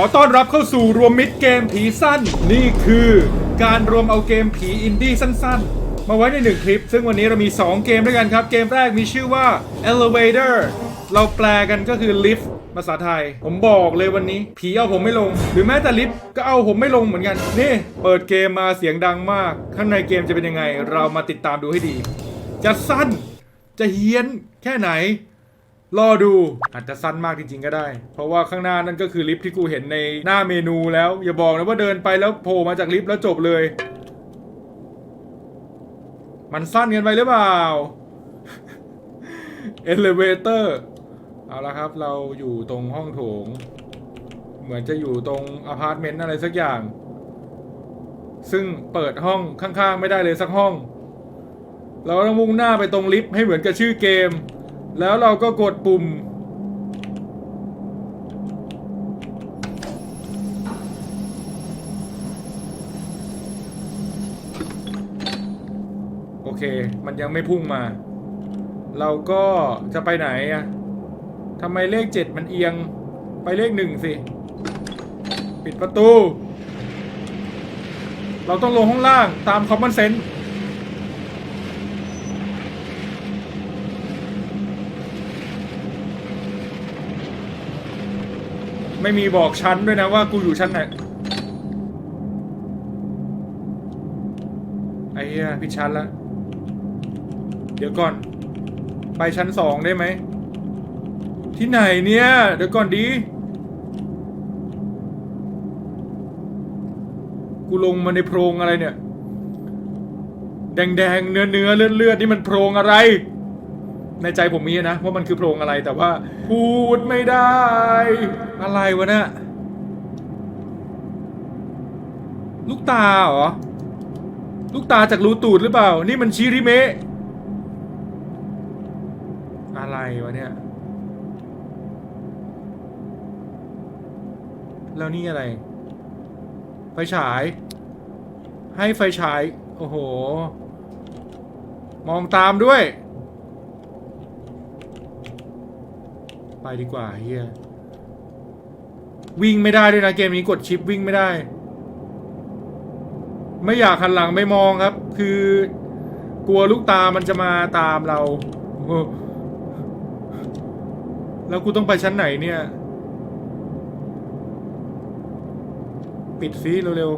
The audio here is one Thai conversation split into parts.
อต้อนรับเข้าสู่รวมมิตรเกมผีสั้น นี่คือการรวมเอาเกมผีอินดี้สั้นๆ มาไว้ในหนึ่งคลิป ซึ่งวันนี้เรามี 2 เกมด้วยกันครับ เกมแรกมีชื่อว่า Elevator เราแปลกันก็คือ lift ภาษาไทย ผมบอกเลยวันนี้ ผีเอาผมไม่ลง หรือแม้แต่ลิฟต์ก็เอาผมไม่ลงเหมือนกัน นี่ เปิดเกมมาเสียงดังมาก ข้างในเกมจะเป็นยังไง เรามาติดตามดูให้ดี จะสั้นจะเฮี้ยนแค่ไหน รอดูอาจจะสั้นมากจริงๆก็ได้ เพราะว่าข้างหน้านั่นก็คือลิฟต์ที่กูเห็นในหน้าเมนูแล้ว อย่าบอกนะว่าเดินไปแล้วโผล่มาจากลิฟต์แล้วจบเลย มันสั้นเกินไปหรือเปล่า Elevator เอาละครับเราอยู่ตรงห้องโถง เหมือนจะอยู่ตรงอพาร์ตเมนต์อะไรสักอย่าง ซึ่งเปิดห้องข้างๆ ไม่ได้เลยสักห้อง เราต้องมุ่งหน้าไปตรงลิฟต์ให้เหมือนกับชื่อเกม แล้วเราก็กดปุ่ม โอเค มันยังไม่พุ่งมา เราก็จะไปไหนอะทำไมเลขเจ็ดมันเอียงไปเลขหนึ่งสิ ปิดประตู เราต้องลงห้องล่างตามคอมมอนเซนส์ ไม่มีบอกชั้นด้วยนะว่ากูอยู่ชั้นไหน ไอ้เหี้ยผิดชั้นละ เดี๋ยวก่อน ไปชั้นสองได้ไหม ที่ไหนเนี่ย เดี๋ยวก่อนดี กูลงมาในโพรงอะไรเนี่ย แดงๆ เนื้อเนื้อเลือดเลือดนี่มันโพรงอะไรในใจผมมีนะว่ามันคือโพรงอะไรแต่ว่าพูดไม่ได้ อะไรวะเนี่ยลูกตาเหรอ ลูกตาจากรูตูดหรือเปล่า นี่มันชิริเมะ อะไรวะเนี่ย แล้วนี่อะไร ไฟฉาย ให้ไฟฉาย โอ้โห มองตามด้วย ไปดีกว่าเฮีย วิ่งไม่ได้ด้วยนะเกมนี้กดชิปวิ่งไม่ได้ ไม่อยากหันหลังไม่มองครับ คือกลัวลูกตามันจะมาตามเรา แล้วกูต้องไปชั้นไหนเนี่ย ปิดซิเร็ว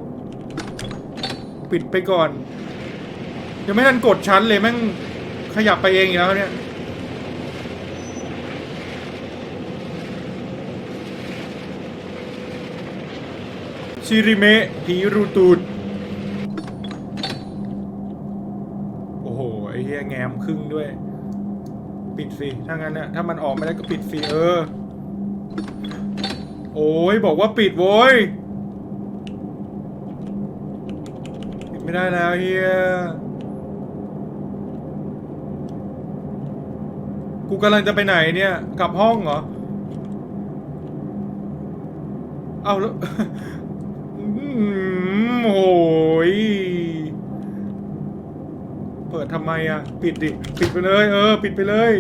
ๆ ปิดไปก่อน ยังไม่ทันกดชั้นเลยแม่งขยับไปเองอีกแล้วเนี่ย ชิริเมะผีรูตูด โอ้โห ไอ้เหี้ยแง้มครึ่งด้วย ปิดสิ ถ้างั้นน่ะถ้ามันออกไม่ได้ก็ปิดสิ เออ โอ้ย บอกว่าปิดโว้ย ปิดไม่ได้แล้วเฮียกูกำลังจะไปไหนเนี่ย กลับห้องเหรอ เอาแล้ว โอ้ยเปิดทำไมอะ ปิดดิ ปิดไปเลย เออ ปิดไปเลย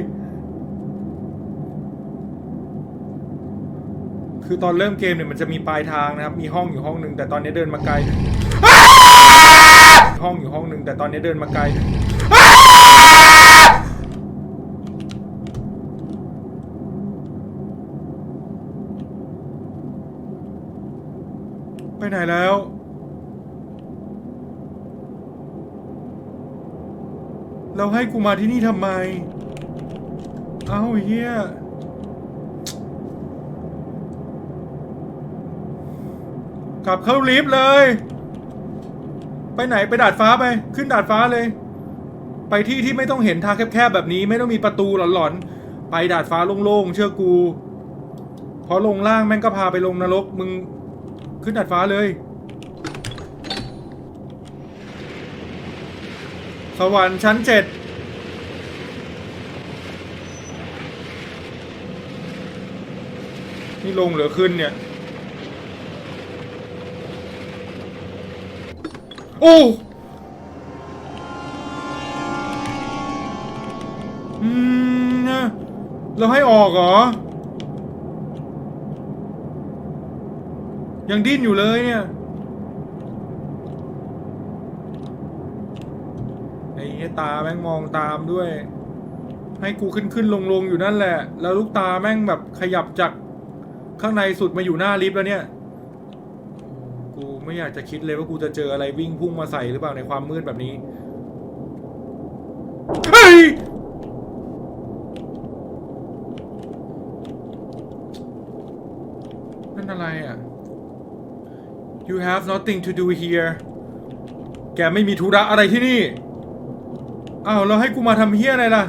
คือตอนเริ่มเกมเนี่ยมันจะมีปลายทางนะครับ มีห้องอยู่ห้องหนึ่งแต่ตอนนี้เดินมาไกล ห้องอยู่ห้องหนึ่งแต่ตอนนี้เดินมาไกลไปไหนแล้ว เราให้กูมาที่นี่ทำไม เอ้าเฮียกลับเข้าลิฟต์เลย ไปไหนไปดาดฟ้าไป ขึ้นดาดฟ้าเลย ไปที่ที่ไม่ต้องเห็นทางแคบๆแบบนี้ไม่ต้องมีประตูหลอนๆ ไปดาดฟ้าโล่งๆ เชื่อกู พอลงล่างแม่งก็พาไปลงนรกมึงขึ้นดาดฟ้าเลย สวรรค์ชั้นเจ็ดนี่ลงหรือขึ้นเนี่ย โอ้อืมนะเราให้ออกเหรอ ยังดิ้นอยู่เลยเนี่ย ไอ้เหี้ย ตาแม่งมองตามด้วย ให้กูขึ้นขึ้นลงลงอยู่นั่นแหละ แล้วลูกตาแม่งแบบขยับจากข้างในสุดมาอยู่หน้าลิฟต์แล้วเนี่ย กูไม่อยากจะคิดเลยว่ากูจะเจออะไรวิ่งพุ่งมาใส่หรือเปล่าในความมืดแบบนี้เฮ้ยนั่นอะไรอะ You have nothing to do here แกไม่มีธุระอะไรที่นี่ อ้าวแล้วให้กูมาทำเฮี้ยอะไรล่ะ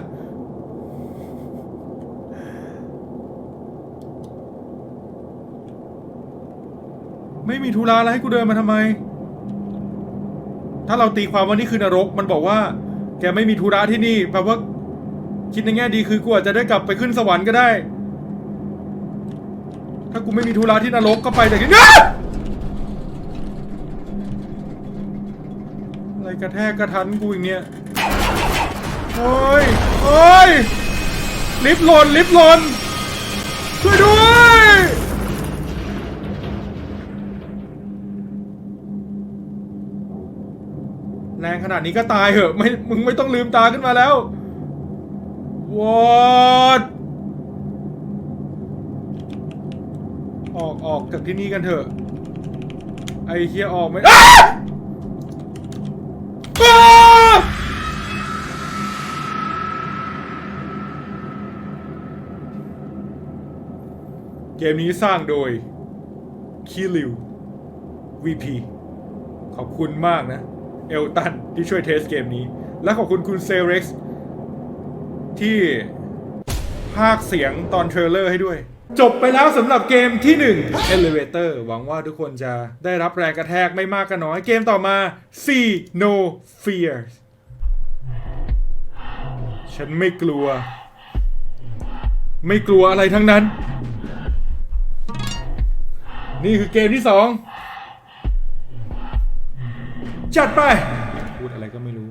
ไม่มีธุระอะไรให้กูเดินมาทำไม ถ้าเราตีความว่านี่คือนรก มันบอกว่า แกไม่มีธุระที่นี่แปลว่า คิดในแง่ดีคือกูอาจจะได้กลับไปขึ้นสวรรค์ก็ได้ ถ้ากูไม่มีธุระที่นรกก็ไปแต่ที่นี่อะไรกระแทกกระทันกูอย่างเนี้ย โอ้ยโอ้ยลิฟต์หล่นลิฟต์หล่นช่วยด้วยแรงขนาดนี้ก็ตายเหอะไม่มึงไม่ต้องลืมตาขึ้นมาแล้ว What ออกออกจากที่นี่กันเถอะไอ้เฮียออกไม่อ้า เกมนี้สร้างโดยคีริว VP ขอบคุณมากนะ เอลตันที่ช่วยเทสเกมนี้ และขอบคุณคุณเซเร็กซ์ที่ภาคเสียงตอนเทรลเลอร์ให้ด้วย จบไปแล้วสำหรับเกมที่ 1 Elevator หวังว่าทุกคนจะได้รับแรงกระแทกไม่มากก็น้อย เกมต่อมา See No Fears ฉันไม่กลัว ไม่กลัวอะไรทั้งนั้น นี่คือเกมที่สองจัดไป พูดอะไรก็ไม่รู้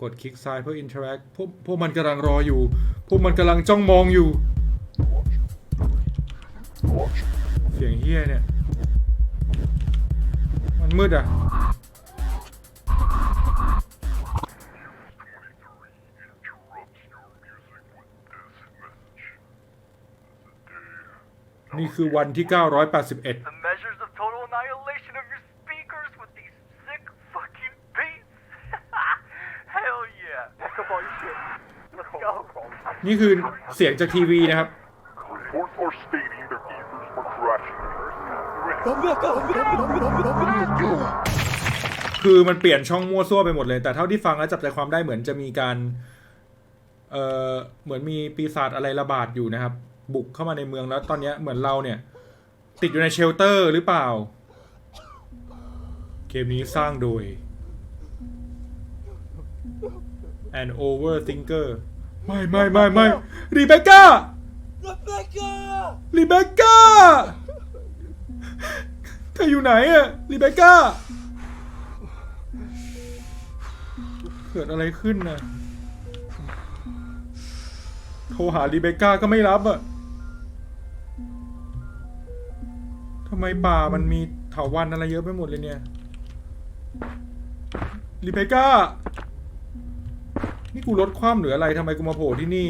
กดคลิกซ้ายเพื่ออินเทอร์แอคพวกพวกมันกำลังรออยู่ พวกมันกำลังจ้องมองอยู่ เสียงเฮี้ยเนี่ย มันมืดอะ นี่คือวันที่ 981 the measures of total annihilation of your speakers with these sick fucking beats. Hell yeah. Pack up all your shit. Let's go. นี่คือเสียงจากทีวีนะครับ Reports are stating their ethers were crashing. คือมันเปลี่ยนช่องมั่วซั่วไปหมดเลย แต่เท่าที่ฟังแล้วจับใจความได้เหมือนจะมีการ เอ่อ เหมือนมีปีศาจอะไรระบาดอยู่นะครับ บุกเข้ามาในเมืองแล้วตอนเนี้ยเหมือนเราเนี่ย ติดอยู่ในเชลเตอร์หรือเปล่า เกมนี้สร้างโดย an overthinker ไม่ไม่ไม่ไม่รีเบคก้ารีเบคก้าเธออยู่ไหนอะรีเบคก้าเกิดอะไรขึ้นน่ะโทรหารีเบคก้าก็ไม่รับอะ ไมป่ามันมีเถาวันอะไรเยอะไปหมดเลยเนี่ยรีเบคก้า นี่กูลดความหรืออะไรทำไมกูมาโผล่ที่นี่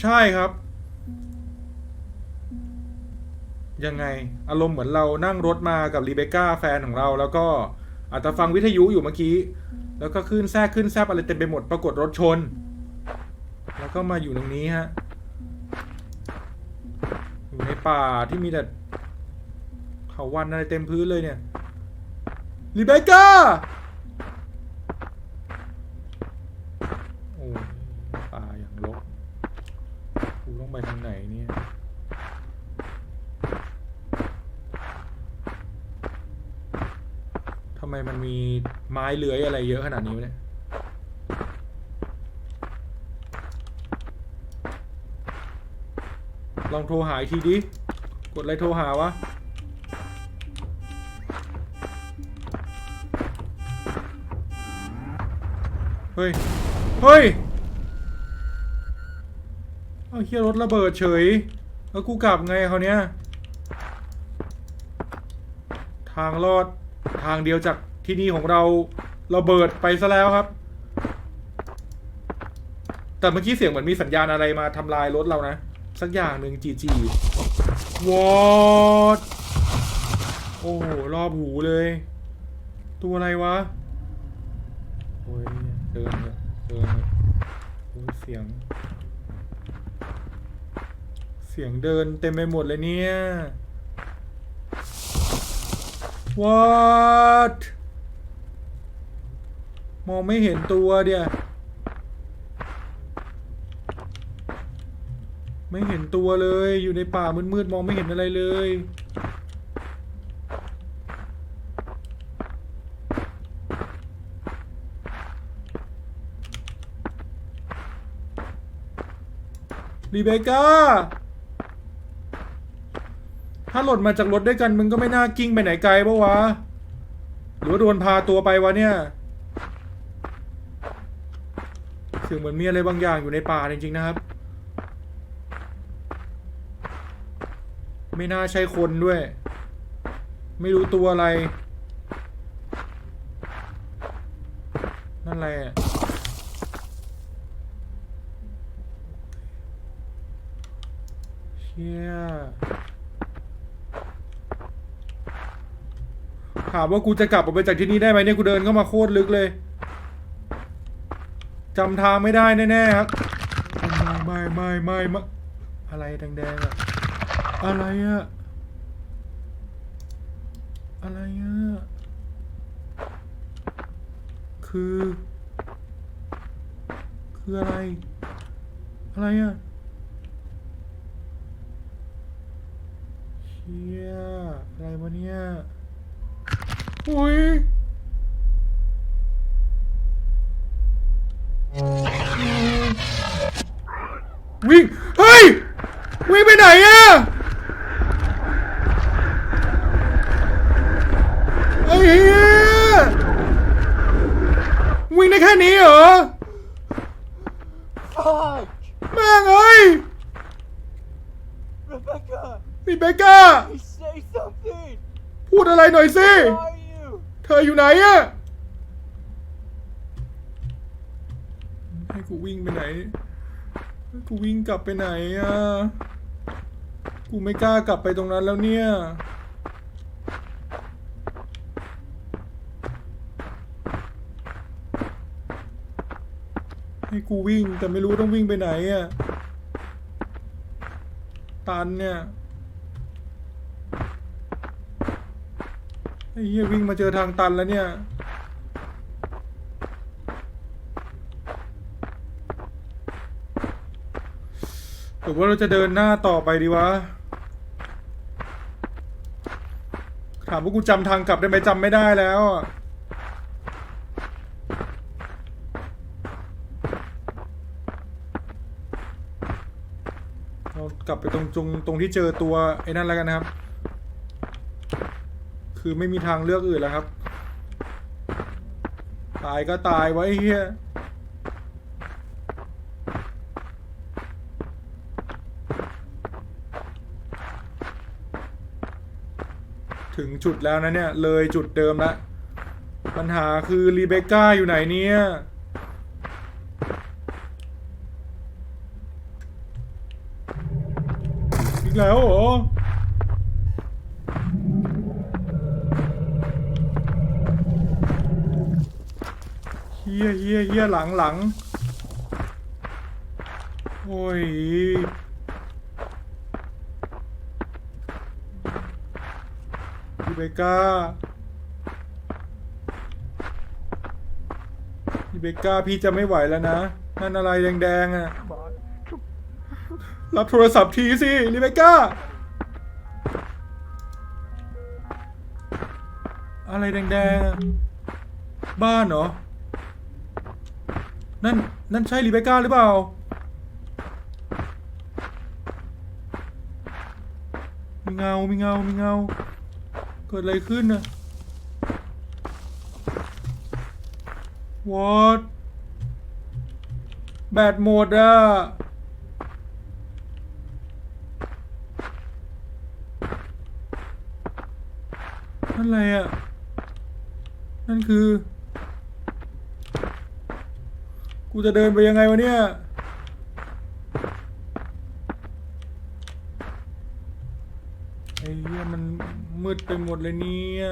ใช่ครับ ยังไง อารมณ์เหมือนเรานั่งรถมากับรีเบคก้าแฟนของเรา แล้วก็อาจจะฟังวิทยุอยู่เมื่อกี้ แล้วก็ขึ้นแทรกขึ้นแซบอะไรเต็มไปหมดปรากฏรถชน แล้วก็มาอยู่ตรงนี้ฮะอยู่ในป่าที่มีแต่เถาวันอะไรเต็มพื้นเลยเนี่ยรีเบคก้าโอ้ยป่าอย่างรกกูต้องไปทางไหนเนี่ยทำไมมันมีไม้เลื้อยอะไรเยอะขนาดนี้เนี่ยลองโทรหาอีกทีดิ กดอะไรโทรหาวะ เฮ้ย เฮ้ย เอาเฮียรถระเบิดเฉย แล้วกูกลับไงเขาเนี้ย ทางรอดทางเดียวจากที่นี่ของเราระเบิดไปซะแล้วครับ แต่เมื่อกี้เสียงเหมือนมีสัญญาณอะไรมาทำลายรถเรานะ สักอย่างหนึ่งจีจีวอดโอ้โหรอบหูเลย ตัวอะไรวะ เสียง เสียงเดินเต็มไปหมดเลยเนี่ย what มองไม่เห็นตัวเดียไม่เห็นตัวเลยอยู่ในป่ามืดๆมองไม่เห็นอะไรเลย รีเบก้า ถ้าหล่นมาจากรถด้วยกันมึงก็ไม่น่ากิ้งไปไหนไกลปะวะ หรือว่าโดนพาตัวไปวะเนี่ย เสียงเหมือนมีอะไรบางอย่างอยู่ในป่าจริงๆนะครับ ไม่น่าใช่คนด้วย ไม่รู้ตัวอะไร นั่นอะไรอะ เชี่ยถามว่ากูจะกลับออกไปจากที่นี่ได้ไหมเนี่ยกูเดินเข้ามาโคตรลึกเลยจำทางไม่ได้แน่ๆครับไม่ไม่ไม่ไม่อะไรแดงๆอะอะไรอะอะไรอะคือ คืออะไร อะไรอะ เฮียอะไรวะเนี่ยอุ้ย วิ่ง เฮ้ย วิ่งไปไหนอะไอ้เหี้ยวิ่งได้แค่นี้เหรอ Fuck! แม่งเอ้ย Rebecca! นี่เบก้า Please say something! พูดอะไร หน่อยสิ เธออยู่ไหนอะให้กูวิ่งไปไหนให้กูวิ่งกลับไปไหนอะกูไม่กล้ากลับไปตรงนั้นแล้วเนี่ย ให้กูวิ่งแต่ไม่รู้ต้องวิ่งไปไหนอะตันเนี่ย ไอ้ เหี้ยวิ่งมาเจอทางตันแล้วเนี่ย หรือว่าเราจะเดินหน้าต่อไปดีวะ ถามว่ากูจำทางกลับได้ไหมจำไม่ได้แล้วเรากลับไปตรงตรงตรงที่เจอตัวไอ้นั่นแล้วกันนะครับ คือไม่มีทางเลือกอื่นแล้วครับ ตายก็ตายไว้เฮียถึงจุดแล้วนะเนี่ย เลยจุดเดิมล้วปัญหาคือรีเบคก้าอยู่ไหนเนี่ยอีกแล้วเหรอ เฮียเฮียเฮียหลังหลังโอ้ยพี่เบก้าพี่เบก้าพี่จะไม่ไหวแล้วนะ นั่นอะไรแดงๆอะ รับโทรศัพท์ทีสิลิเบก้า อะไรแดงๆ บ้านเหรอ นั่น นั่นใช่ลิเบก้าหรือเปล่า มีเงา มีเงา มีเงา เกิดอะไรขึ้นน่ะ what แบตหมดอะ นั่นอะไรอะ นั่นคือ กูจะเดินไปยังไงวะเนี่ย ไอ้เหี้ยมันมืดไปหมดเลยเนี่ย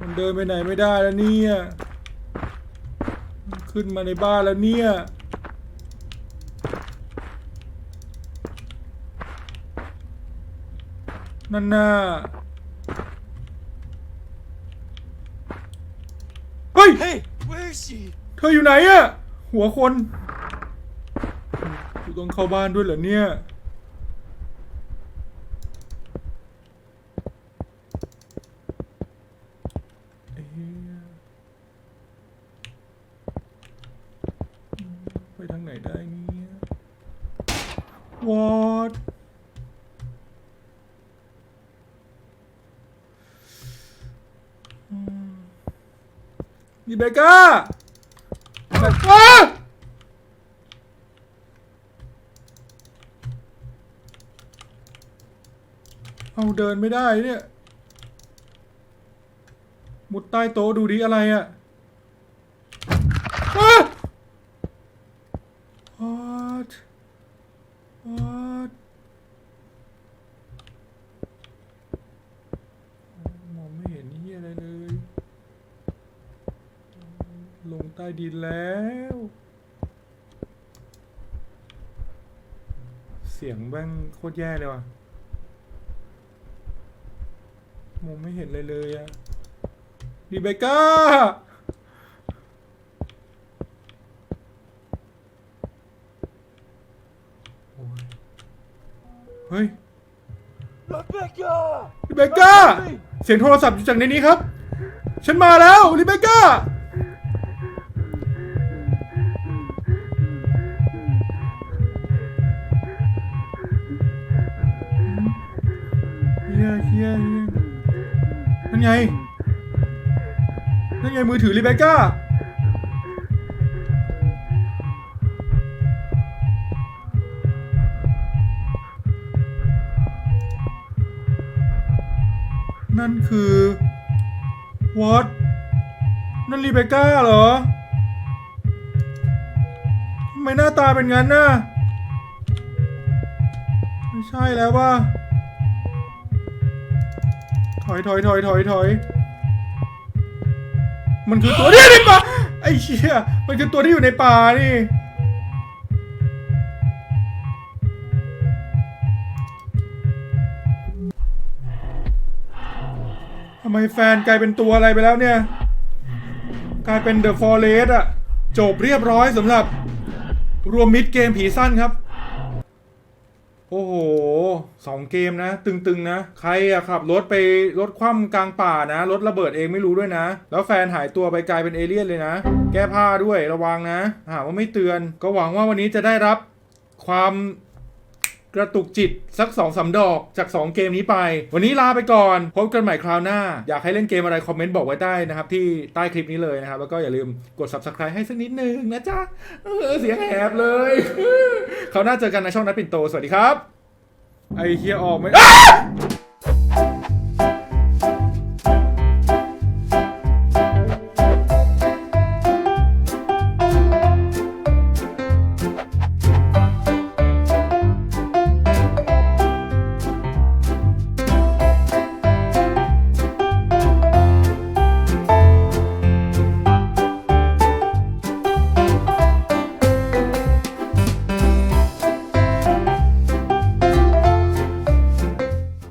มันเดินไปไหนไม่ได้แล้วเนี่ย ขึ้นมาในบ้านแล้วเนี่ย นั่นน่ะเฮ้ย Hey, where is she? เธออยู่ไหนอะหัวคนกูต้องเข้าบ้านด้วยเหรอเนี่ยเอ๊ะไปทางไหนได้เนี่ย What อืมนี่ เบก้าแบบอ้าเอาเดินไม่ได้เนี่ย มุดใต้โต๊ะดูดิอะไรอะ่ะอ้า What What มองไม่เห็นนี่อะไรเลย ลงใต้ ดินแล้ว เสียงแบ้งโคตรแย่เลยว่ะมองไม่เห็นเลยเลยอะดีเบก้าโอ้ยเฮ้ย Rebecca! ลิเบก้าเสียงโทรศัพท์อยู่จากในนี้ครับ ฉันมาแล้วลิเบก้าเมือถือลิเบก้านั่นคือ what นั่นรีเบคก้าเหรอทำไมหน้าตาเป็นงั้นน่ะไม่ใช่แล้วว่าถอยถอยถอยถอยถอย มันคือตัวที่อยู่ในป่าไอ้เชี่ยมันคือตัวที่อยู่ในป่านี่ทำไมแฟนกลายเป็นตัวอะไรไปแล้วเนี่ย กลายเป็นเดอะฟอเรสอะจบเรียบร้อยสำหรับ รวมมิดเกมผีสั้นครับ โอ้โห สองเกมนะ ตึงๆนะ ใครอะขับรถไปรถคว่ำกลางป่านะ รถระเบิดเองไม่รู้ด้วยนะ แล้วแฟนหายตัวไปกลายเป็นเอเลี่ยนเลยนะ แก้ผ้าด้วยระวังนะ หาว่าไม่เตือน ก็หวังว่าวันนี้จะได้รับความกระตุกจิตสัก2อสดอกจาก 2 เกมนี้ไป วันนี้ลาไปก่อน พบกันใหม่คราวหน้า อยากให้เล่นเกมอะไร คอมเมนต์บอกไว้ได้นะครับ ที่ใต้คลิปนี้เลยนะครับ แล้วก็อย่าลืมกด subscribe ให้สักนิดนึงนะจ๊ะเออเสียงแหบเลย คราวหน้าเจอกันในช่องนัดปิ่นโต สวัสดีครับ ไอเฮียออกไม่อ้